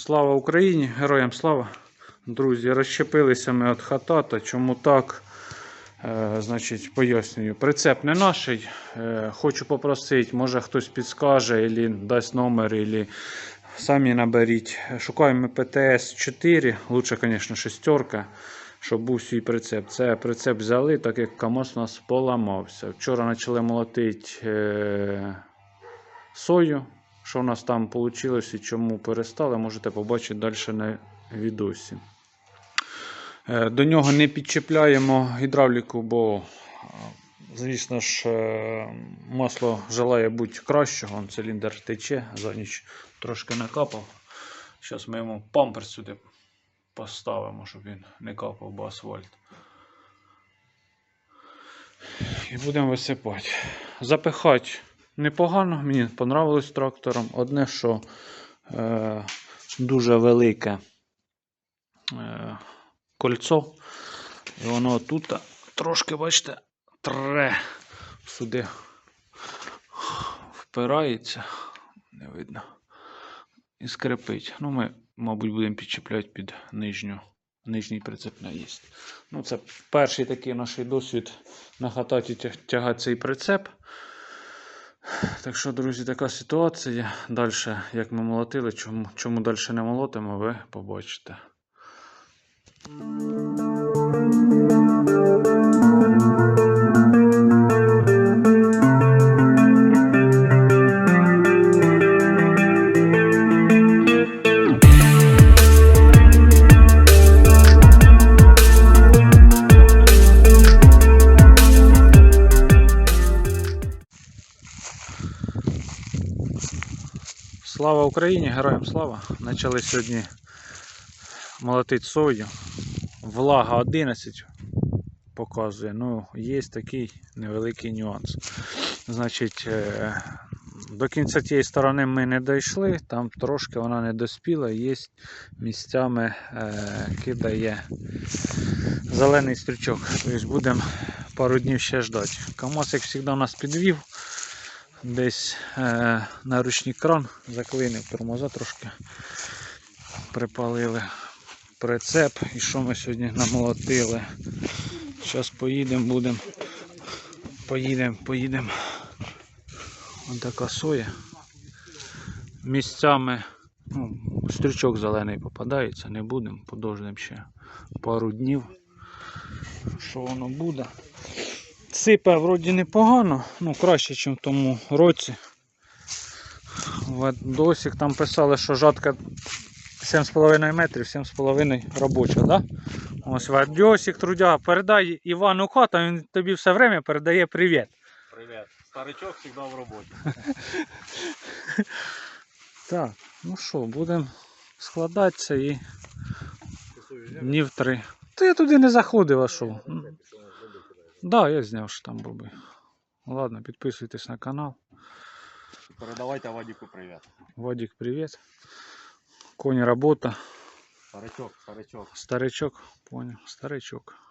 Слава Україні! Героям слава! Друзі, розщепилися ми від хатата. Чому так? Е, значить, пояснюю. Прицеп не наш. Е, хочу попросити, може хтось підскаже, або дасть номер, або самі наберіть. Шукаємо ПТС 4, лучше, звісно, шестерка, щоб був свій прицеп. Це прицеп взяли, так як КАМАЗ у нас поламався. Вчора почали молотити е, сою. Що в нас там вийшло і чому перестали, можете побачити далі на відосі. Е, До нього не підчіпляємо гідравліку, бо, е, звісно ж, е, масло желає бути кращого. Циліндр тече, за ніч трошки накапав. Зараз ми йому пампер сюди поставимо, щоб він не капав, бо асфальт. І будемо висипати. Запихати непогано, мені понравилось трактором. Одне, що е, дуже велике е, кольцо. І воно тут трошки, бачите, тре сюди впирається, не видно. І скрипить. Ну, ми, мабуть, будемо підчіпляти під нижню. Нижній прицеп наїзд. Ну, це перший такий наш досвід на хататі тягати цей прицеп. Так що, друзі, така ситуація. Далі, як ми молотили, чому, чому далі не молотимо, ви побачите. Слава Україні, героям слава! Почали сьогодні молотити сою. Влага 11 показує. Ну, є такий невеликий нюанс. Значить, е, до кінця тієї сторони ми не дійшли, там трошки вона не доспіла, є місцями е, кидає зелений стрічок. Тобто будемо пару днів ще ждати. КамАЗ, як завжди, нас підвів. Десь е, на ручний кран заклинив, тормоза трошки припалили прицеп. І що ми сьогодні намолотили? Зараз поїдемо, будемо. Поїдемо, поїдемо. Ось така соя. Місцями ну, стрічок зелений попадається, не будемо, подовжимо ще пару днів. Що воно буде? Сипе вроді непогано, ну краще, ніж в тому році. Досік там писали, що жатка 7,5 метрів, 7,5 робоча, да? Ось Вадьосик, трудяга, передай Івану хату, він тобі все время передає привіт. Привет. Старичок всегда в роботі. Так, ну що, будемо складатися і днів три. Та я туди не заходив, а що? Да, я зняв, що там боби. Ладно, підписуйтесь на канал. Передавайте Вадику привет. Вадик, привет. Коні робота. Старичок, старичок. Старичок, понял, старичок.